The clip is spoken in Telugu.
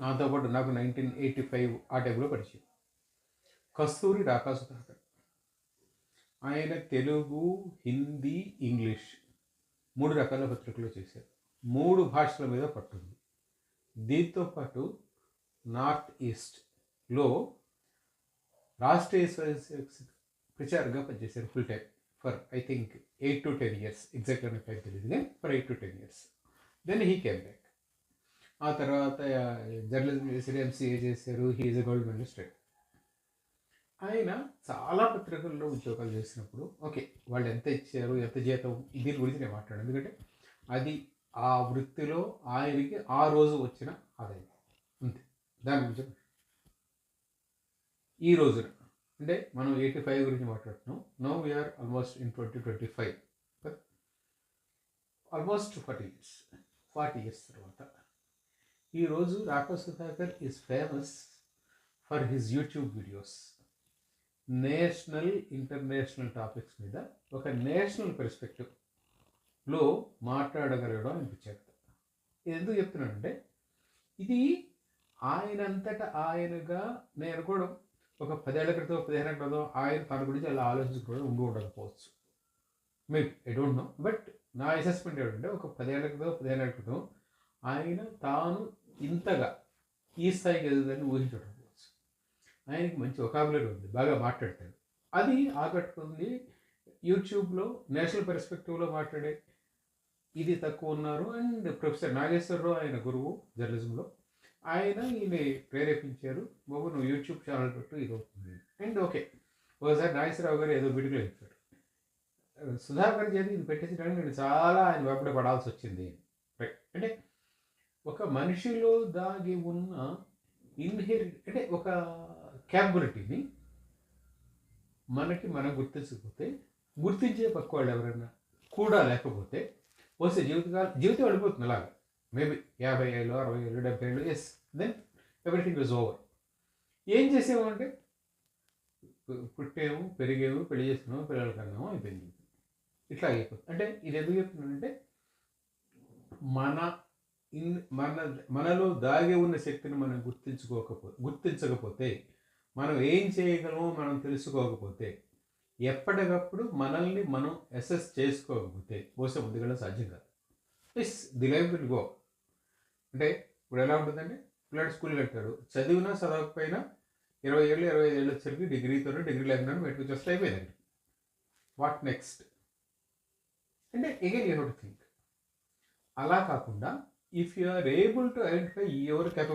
నాతో పాటు నాకు నైన్టీన్ ఎయిటీ ఫైవ్ ఆ టైంలో పరిచయం. కస్తూరి డాకా సుధాకర్. ఆయన తెలుగు హిందీ ఇంగ్లీష్ మూడు రకాల పత్రికలు చేశారు. మూడు భాషల మీద పట్టుంది దీంతో పాటు నార్త్ ఈస్ట్లో రాష్ట్రీయ స్వయం ప్రచారంగా పనిచేశారు full time for I think eight to ten years ఎగ్జాక్ట్గా నాకు టైం తెలియదు కానీ for eight to ten years then he came back ఆ తర్వాత జర్నలిజం చేశారు ఎంసీఏ చేశారు హీఈస్ ఎ గోల్డ్ మెడలిస్ట్. ఆయన చాలా పత్రికల్లో ఉద్యోగాలు చేసినప్పుడు ఓకే వాళ్ళు ఎంత ఇచ్చారు ఎంత జీతం దీని గురించి నేను మాట్లాడాను. ఎందుకంటే అది ఆ వృత్తిలో ఆయనకి ఆ రోజు వచ్చిన ఆదాయం. అంతే. దాని గురించి ఈ రోజున అంటే మనం ఎయిటీ ఫైవ్ గురించి మాట్లాడుతున్నాం. No we are almost in twenty twenty five almost forty years forty years తర్వాత. ఈరోజు Raghava Sudhakar is famous for his YouTube videos national international topics మీద ఒక నేషనల్ పెర్స్పెక్టివ్లో మాట్లాడగలగడం అనిపించారు ఇది ఎందుకు చెప్తున్నానంటే ఇది ఆయనంతట ఆయనగా నేను అనుకోవడం ఒక పదేళ్ళ క్రితం పదిహేను క్రితం ఆయన తన గురించి అలా ఆలోచించుకోవడం ఉండి ఉండకపోవచ్చు. Maybe I don't know but నా అసెస్మెంట్ ఏంటంటే ఒక పదేళ్ళ క్రితం పదిహేను క్రితం ఆయన తాను ఇంతగా ఈ స్థాయికి ఎదుగుదని ఊహించకపోవచ్చు. ఆయనకి మంచి ఒకాబులర్ ఉంది బాగా మాట్లాడతాడు. అది ఆకట్టుకుంది యూట్యూబ్లో నేషనల్ పెర్స్పెక్టివ్లో మాట్లాడే ఇది తక్కువ ఉన్నారు అండ్ ప్రొఫెసర్ నాగేశ్వరరావు ఆయన గురువు జర్నలిజంలో. ఆయన ఈయన ప్రేరేపించారు. బాబు నువ్వు యూట్యూబ్ ఛానల్ పెట్టు ఇది అవుతుంది. అండ్ ఓకే ఒకసారి నాగేశ్వరరావు గారు ఏదో వీడియోలో చెప్పారు. సుధాకర్ చేతి ఇది పెట్టేసడానికి నేను చాలా ఆయన వెంబడి పడాల్సి వచ్చింది. రైట్ అంటే ఒక మనిషిలో దాగి ఉన్న ఇన్హెరిట్ అంటే ఒక క్యాపబిలిటీని మనకి మనం గుర్తించకపోతే గుర్తించే పక్క వాళ్ళు ఎవరైనా కూడా లేకపోతే వస్తే జీవితకాలం జీవితం వెళ్ళిపోతుంది అలాగా. మేబీ యాభై ఏళ్ళు అరవై ఏళ్ళు డెబ్బై ఏళ్ళు yes then everything is over ఏం చేసాము పుట్టేము పుట్టాము పెరిగాము పెళ్ళి చేస్తున్నాము పిల్లలు కన్నాము అయిపోయింది. ఇట్లా అయిపోతుంది. అంటే ఇది ఎందుకు చెప్తున్నానంటే మన ఇన్ మన మనలో దాగి ఉన్న శక్తిని మనం గుర్తించుకోకపో గుర్తించకపోతే మనం ఏం చేయగలమో మనం తెలుసుకోకపోతే ఎప్పటికప్పుడు మనల్ని మనం అసెస్ చేసుకోకపోతే బహుశా ముందుకెళ్ళడం సాధ్యం కాదు. Yes the life will go. అంటే ఇప్పుడు ఎలా ఉంటుందంటే పిల్లాడు స్కూల్కి వెళ్తాడు చదివినా చదవకపోయినా ఇరవై ఏళ్ళు ఇరవై ఐదు ఏళ్ళు వచ్చరికి డిగ్రీతో డిగ్రీ లేకుండా బయటకు వస్తే అయిపోయిందండి. వాట్ నెక్స్ట్ అంటే again you have to think అలా కాకుండా if you are able to identify your capability